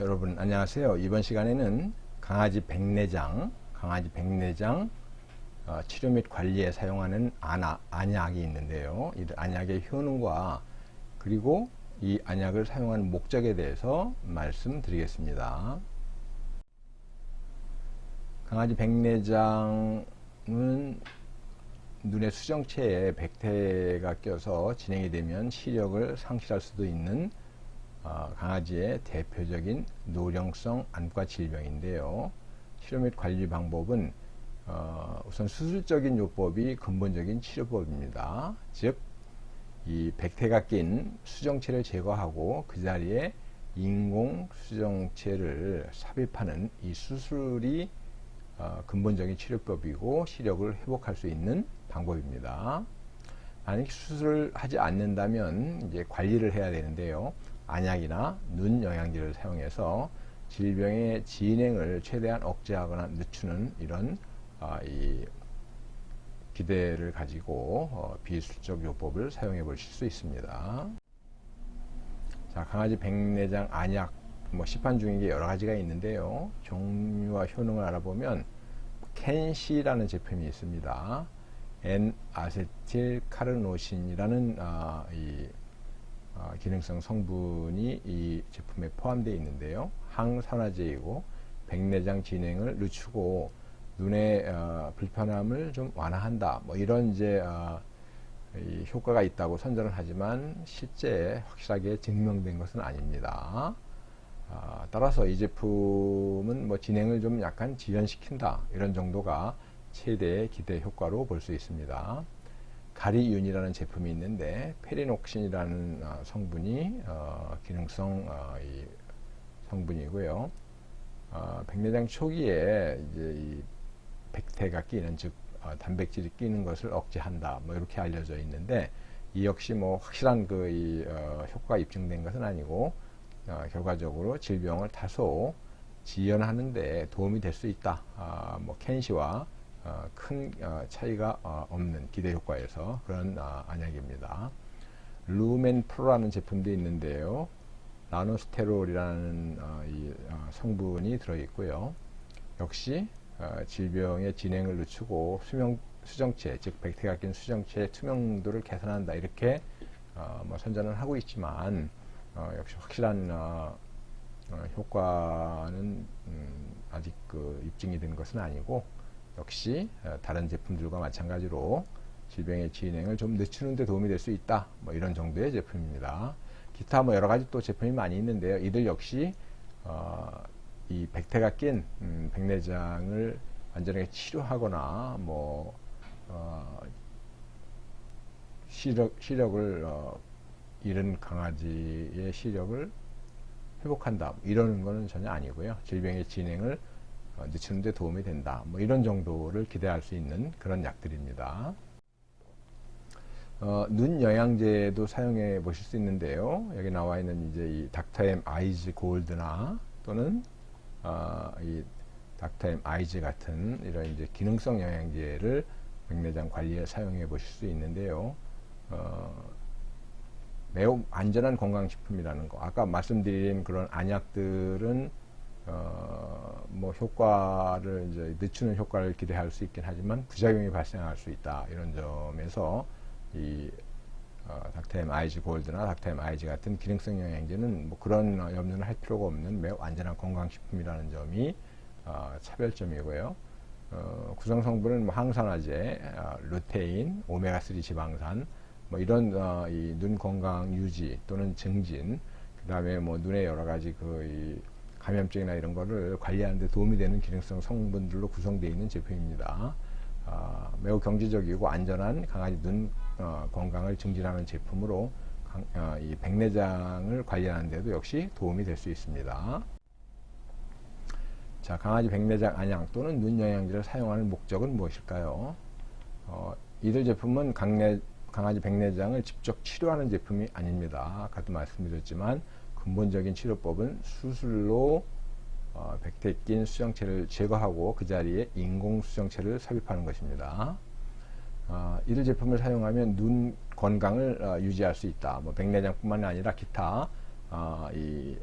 여러분 안녕하세요. 이번 시간에는 강아지 백내장, 강아지 백내장 어, 치료 및 관리에 사용하는 안아, 안약이 있는데요. 이 안약의 효능과 그리고 이 안약을 사용하는 목적에 대해서 말씀드리겠습니다. 강아지 백내장은 눈의 수정체에 백태가 껴서 진행이 되면 시력을 상실할 수도 있는 어, 강아지의 대표적인 노령성 안과 질병인데요. 치료 및 관리 방법은 어, 우선 수술적인 요법이 근본적인 치료법입니다. 즉, 이 백태가 낀 수정체를 제거하고 그 자리에 인공 수정체를 삽입하는 이 수술이 어, 근본적인 치료법이고 시력을 회복할 수 있는 방법입니다. 만약 수술을 하지 않는다면 이제 관리를 해야 되는데요. 안약이나 눈 영양제를 사용해서 질병의 진행을 최대한 억제하거나 늦추는 이런 아, 이 기대를 가지고 어, 비수적 요법을 사용해 보실 수 있습니다. 자, 강아지 백내장 안약 뭐 시판 중인 게 여러 가지가 있는데요. 종류와 효능을 알아보면 켄시라는 제품이 있습니다. N 아세틸 카르노신이라는 아, 이 어, 기능성 성분이 이 제품에 포함되어 있는데요. 항산화제이고 백내장 진행을 늦추고 눈의 어, 불편함을 좀 완화한다. 뭐 이런 이제 어, 이 효과가 있다고 선전을 하지만 실제 확실하게 증명된 것은 아닙니다. 아, 따라서 이 제품은 뭐 진행을 좀 약간 지연시킨다 이런 정도가 최대의 기대 효과로 볼 수 있습니다. 가리윤이라는 제품이 있는데 페리녹신이라는 어, 성분이 어, 기능성 어, 이 성분이고요. 어, 백내장 초기에 이제 이 백태가 끼는 즉 어, 단백질이 끼는 것을 억제한다. 뭐 이렇게 알려져 있는데 이 역시 뭐 확실한 그 이, 어, 효과가 입증된 것은 아니고 어, 결과적으로 질병을 다소 지연하는 데 도움이 될 수 있다. 아, 뭐 켄시와 어, 큰 어, 차이가 어, 없는 기대 효과에서 그런 어, 안약입니다. 루멘 프로라는 제품도 있는데요. 나노스테롤이라는 어, 이, 어, 성분이 들어있고요. 역시 어, 질병의 진행을 늦추고 수명 수정체 즉 백태가 낀 수정체의 투명도를 개선한다 이렇게 어, 뭐 선전을 하고 있지만 어, 역시 확실한 어, 어, 효과는 음, 아직 그 입증이 된 것은 아니고 역시 어, 다른 제품들과 마찬가지로 질병의 진행을 좀 늦추는 데 도움이 될 수 있다. 뭐 이런 정도의 제품입니다. 기타 뭐 여러 가지 또 제품이 많이 있는데요. 이들 역시 어, 이 백태가 낀 음, 백내장을 완전하게 치료하거나 뭐 어, 시력, 시력을 어, 잃은 강아지의 시력을 회복한다. 뭐 이러는 거는 전혀 아니고요. 질병의 진행을 어, 늦추는 데 도움이 된다. 뭐 이런 정도를 기대할 수 있는 그런 약들입니다. 어, 눈 영양제도 사용해 보실 수 있는데요. 여기 나와 있는 이제 이 닥터엠 아이즈 골드나 또는 어, 이 닥터엠 아이즈 같은 이런 이제 기능성 영양제를 백내장 관리에 사용해 보실 수 있는데요. 어, 매우 안전한 건강식품이라는 거. 아까 말씀드린 그런 안약들은 어, 뭐 효과를 이제 늦추는 효과를 기대할 수 있긴 하지만 부작용이 발생할 수 있다 이런 점에서 이 어, 닥터엠 아이즈 골드나 닥터엠 아이즈 같은 기능성 영양제는 뭐 그런 어, 염려는 할 필요가 없는 매우 안전한 건강식품이라는 점이 어, 차별점이고요. 어, 구성 성분은 뭐 항산화제, 어, 루테인, 오메가3 지방산, 뭐 이런 어, 이눈 건강 유지 또는 증진, 그 다음에 뭐 눈의 여러 가지 그이 감염증이나 이런 거를 관리하는 데 도움이 되는 기능성 성분들로 구성되어 있는 제품입니다. 어, 매우 경제적이고 안전한 강아지 눈 어, 건강을 증진하는 제품으로 강, 어, 이 백내장을 관리하는 데도 역시 도움이 될 수 있습니다. 자, 강아지 백내장 안약 또는 눈 영양제를 사용하는 목적은 무엇일까요? 어, 이들 제품은 강내, 강아지 백내장을 직접 치료하는 제품이 아닙니다. 아까도 말씀드렸지만 근본적인 치료법은 수술로 어, 백태 낀 수정체를 제거하고 그 자리에 인공 수정체를 삽입하는 것입니다. 어, 이들 제품을 사용하면 눈 건강을 어, 유지할 수 있다. 뭐 백내장뿐만 아니라 기타 어, 이